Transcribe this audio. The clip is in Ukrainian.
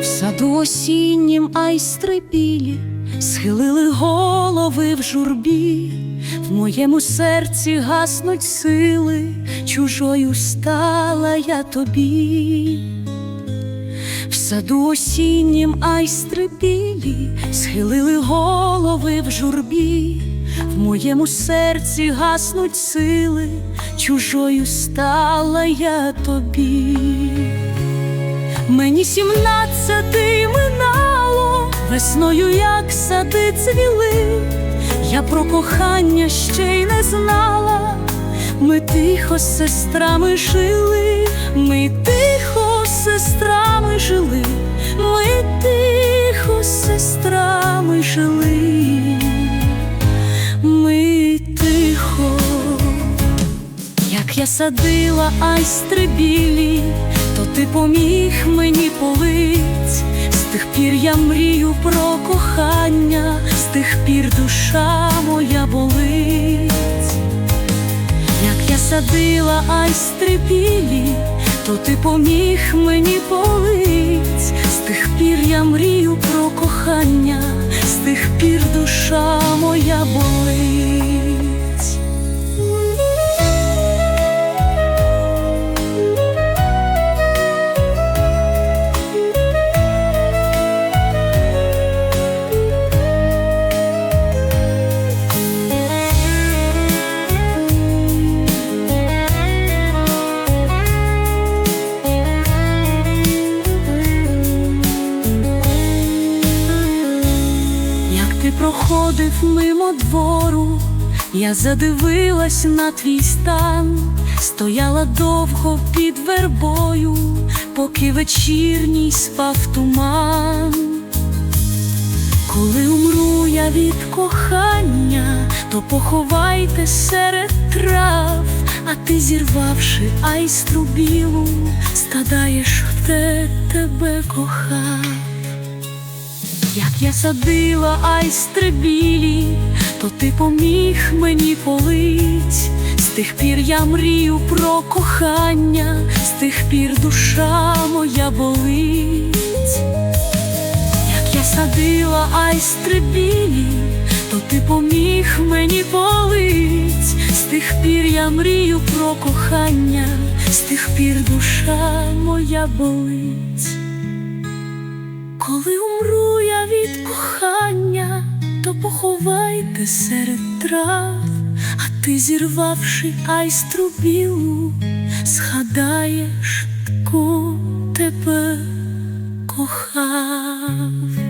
В саду осіннім айстри білі схилили голови в журбі, в моєму серці гаснуть сили, чужою стала я тобі. Саду осіннім айстри білі схилили голови в журбі, в моєму серці гаснуть сили, чужою стала я тобі. Мені сімнадцяти минало, весною, як сади цвіли, я про кохання ще й не знала. Ми тихо з сестрами жили, ми тихо сестрами жили, ми тихо з сестрами жили, ми тихо. Як я садила айстри білі, то ти поміг мені полить. З тих пір я мрію про кохання, з тих пір душа моя болить. Як я садила айстри білі, то ти поміг мені полить. З тих пір я мрію про кохання, з тих пір душа моя болить. Ти проходив мимо двору, я задивилась на твій стан, стояла довго під вербою, поки вечірній спав туман. Коли умру я від кохання, то поховайте серед трав, а ти, зірвавши айстру білу, складаєш те тебе кохав. Як я садила айстри то ти поміг мені полить. З тих пір я мрію про кохання, з тих пір душа моя болить. Як я садила айстри то ти поміг мені полить. З тих пір я мрію про кохання, з тих пір душа моя болить. Серед трав, а ти, зірвавши айстру білу, згадаєш, хто тебе кохав.